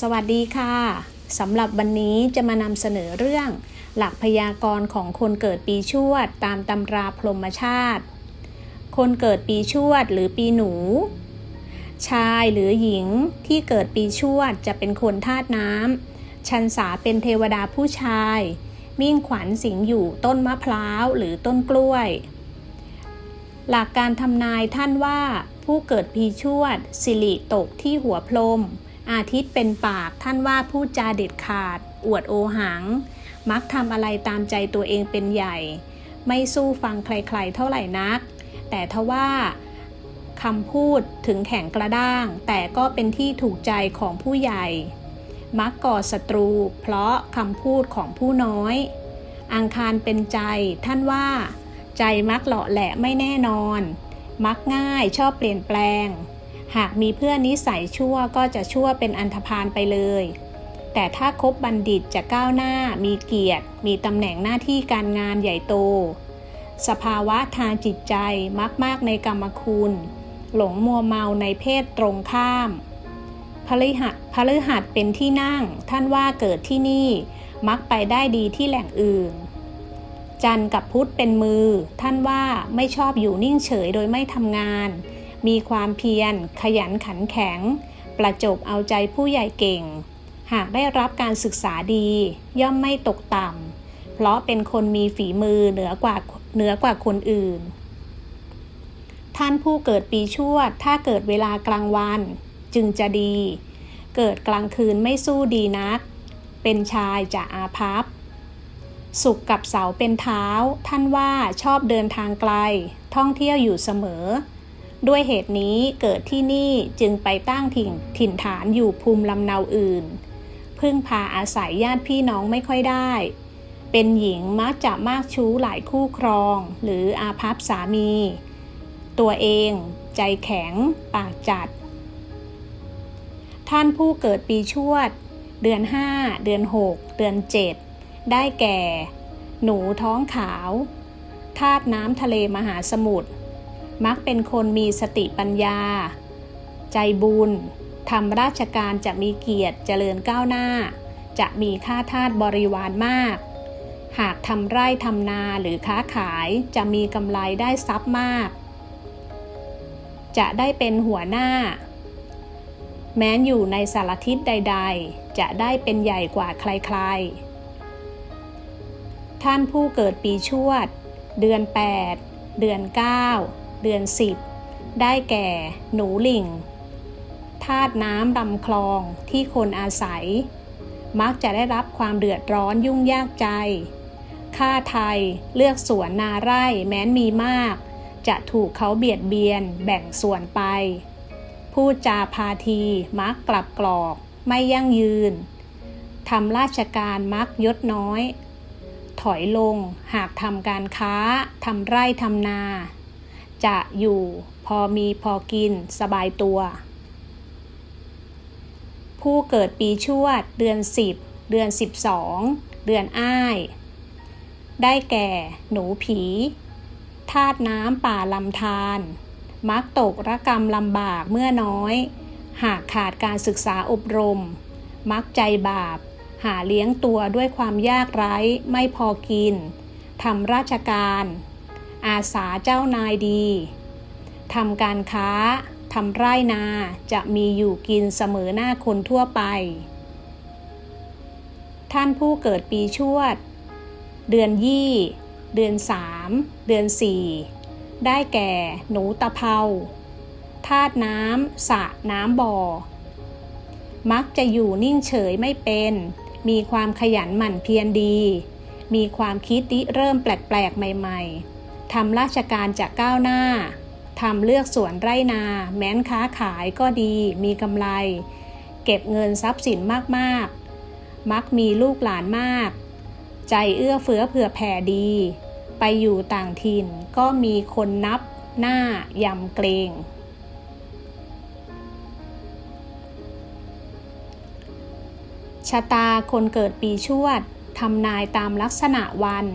สวัสดีค่ะสำหรับวันนี้จะมานำเสนอเรื่อง หลักพยากรณ์ของคนเกิดปีชวด ตามตำราพรหมชาติ คนเกิดปีชวดหรือปีหนู ชายหรือหญิงที่เกิดปีชวดจะเป็นคนธาตุน้ำชันษาเป็นเทวดาผู้ชาย มิ่งขวัญสิงอยู่ต้นมะพร้าวหรือต้นกล้วย หลักการทำนายท่านว่า ผู้เกิดปีชวดสิริตกที่หัวพรหม อาทิตย์เป็นปากท่านว่าพูดจาเด็ดขาด อวดโอหัง มักทำอะไรตามใจตัวเองเป็นใหญ่ ไม่สู้ฟังใครๆเท่าไหร่นัก แต่ทว่าคำพูดถึงแข็งกระด้าง แต่ก็เป็นที่ถูกใจของผู้ใหญ่ มักก่อศัตรู เพราะคำพูดของผู้น้อย อังคารเป็นใจ ท่านว่า ใจมักเหลาะแหละไม่แน่นอน มักง่ายชอบเปลี่ยนแปลง หากมีเพื่อนนิสัยชั่วก็จะชั่วเป็นอันธพาลไปเลย แต่ถ้าคบบัณฑิตจะก้าวหน้า มีเกียรติ มีตำแหน่งหน้าที่การงานใหญ่โต สภาวะทางจิตใจมักมากในกรรมคุณ หลงมัวเมาในเพศตรงข้ามพฤหัสพฤหัสเป็นที่นั่ง ท่านว่าเกิดที่นี่ มักไปได้ดีที่แหล่งอื่น จันทร์กับพุธเป็นมือ ท่านว่าไม่ชอบอยู่นิ่งเฉยโดยไม่ทำงาน มีความเพียร ขยันขันแข็ง ประจบเอาใจผู้ใหญ่เก่ง หากได้รับการศึกษาดี ย่อมไม่ตกต่ำ เพราะเป็นคนมีฝีมือเหนือกว่าเหนือกว่าคนอื่น ท่านผู้เกิดปีชวด ถ้าเกิดเวลากลางวัน จึงจะดี เกิดกลางคืนไม่สู้ดีนัก เป็นชายจะอาภัพสุขกับเสาเป็นเท้า ท่านว่าชอบเดินทางไกล ท่องเที่ยวอยู่เสมอ ด้วยเหตุนี้เกิดที่นี่จึงไปตั้งถิ่นถิ่นฐานอยู่ภูมิลำเนาอื่น พึ่งพาอาศัยญาติพี่น้องไม่ค่อยได้ เป็นหญิงมักจะมากชู้หลายคู่ครอง หรืออาภัพสามี ตัวเองใจแข็งปากจัด ท่านผู้เกิดปีชวด เดือน 5 เดือน 6 เดือน 7 ได้แก่ หนูท้องขาวธาตุน้ำทะเลมหาสมุทร มักเป็นคนมีสติปัญญา ใจบุญทำราชการจะมีเกียรติเจริญก้าวหน้า จะมีค่าทาสบริวารมาก หากทำไร่ทำนาหรือค้าขายจะมีกำไรได้ทรัพย์มาก จะได้เป็นหัวหน้า แม้นอยู่ในสารทิศใด ๆ จะได้เป็นใหญ่กว่าใครๆ ท่านผู้เกิดปีชวด เดือน 8 เดือน 9 เดือน 10 ได้แก่หนูหลิงธาตุน้ำลำคลองที่คนอาศัย มักจะได้รับความเดือดร้อนยุ่งยากใจ ค่าไทยเลือกสวนนาไร่แม้นมีมาก จะถูกเขาเบียดเบียนแบ่งส่วนไป พูดจาพาทีมักกลับกรอกไม่ยั่งยืน ทำราชการมักยศน้อย ถอยลงหากทำการค้าทำไร่ทำนา จะอยู่พอมีพอกินสบายตัว ผู้เกิดปีชวด เดือน 10 เดือน 12 เดือนอ้าย ได้แก่หนูผีธาตุน้ำป่าลำธารมักตกระกรรมลำบากเมื่อน้อย หากขาดการศึกษาอบรม มักใจบาป หาเลี้ยงตัวด้วยความยากไร้ไม่พอกินทำราชการ อาสาเจ้านายดีทำการค้าทำไร่นาจะมีอยู่กินเสมอหน้าคนทั่วไป ท่านผู้เกิดปีชวด เดือนยี่ เดือนสามเดือนสี่ได้แก่หนูตะเภาธาตุน้ำสะน้ำบ่อ มักจะอยู่นิ่งเฉยไม่เป็น มีความขยันหมั่นเพียรดี มีความคิดริเริ่มแปลกๆใหม่ ๆ ทำราชการจะก้าวหน้าทำเลือกสวนไร่นา แม้นค้าขายก็ดีมีกำไร เก็บเงินทรัพย์สินมากๆ มักมีลูกหลานมาก ใจเอื้อเฟื้อเผื่อแผ่ดี ไปอยู่ต่างถิ่นก็มีคนนับหน้ายำเกรงชะตาคนเกิดปีชวดทำนายตามลักษณะวัน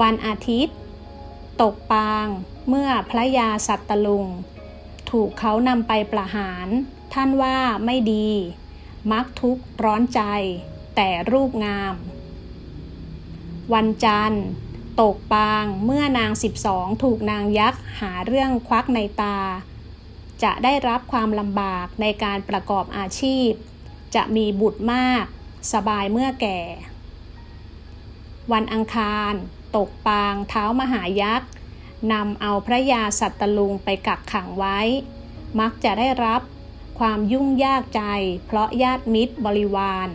วันอาทิตย์ ตกปาง เมื่อพระยาสัตตลุง ถูกเขานำไปประหาร ท่านว่าไม่ดี มักทุกข์ร้อนใจ แต่รูปงาม วันจันทร์ ตกปางเมื่อนางสิบสองถูกนางยักษ์หาเรื่องควักในตา จะได้รับความลำบากในการประกอบอาชีพ จะมีบุตรมาก สบายเมื่อแก่ วันอังคาร ตกปางเท้ามหายักษ์นำเอาพระยาสัตตลุงไปกักขังไว้ มักจะได้รับความยุ่งยากใจ เพราะญาติมิตรบริวาร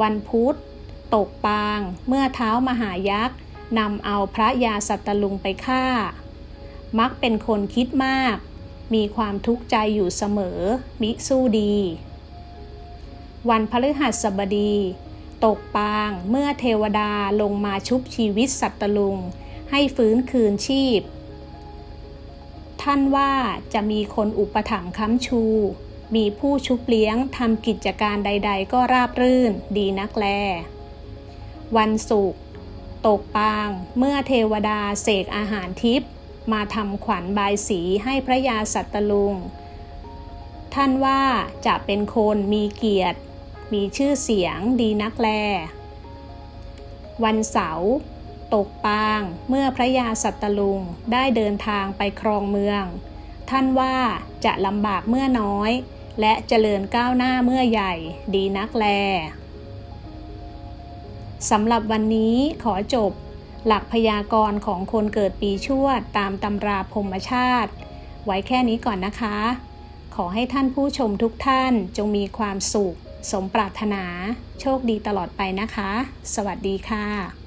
วันพุธ ตกปางเมื่อเท้ามหายักษ์นำเอาพระยาสัตตลุงไปฆ่า มักเป็นคนคิดมาก มีความทุกข์ใจอยู่เสมอ มิสู้ดี วันพฤหัสบดี ตกปาง เมื่อเทวดาลงมาชุบชีวิตสัตตลุง ให้ฟื้นคืนชีพ ท่านว่าจะมีคนอุปถัมภ์ค้ำชู มีผู้ชุบเลี้ยงทำกิจการใด ๆ ก็ราบรื่นดีนักแล วันศุกร์ตกปาง เมื่อเทวดาเสกอาหารทิพย์มาทำขวัญบายสีให้พระยาสัตตลุง ท่านว่าจะเป็นคนมีเกียรติ มีชื่อเสียงดีนักแล วันเสาร์ตกปางเมื่อพระยาสัตตลุงได้เดินทางไปครองเมือง ท่านว่าจะลำบากเมื่อน้อย และเจริญก้าวหน้าเมื่อใหญ่ดีนักแลสำหรับวันนี้ขอจบ หลักพยากรณ์ของคนเกิดปีชวดตามตำราพรมชาติ ไว้แค่นี้ก่อนนะคะ ขอให้ท่านผู้ชมทุกท่านจงมีความสุข สมปรารถนา โชคดีตลอดไปนะคะ สวัสดีค่ะ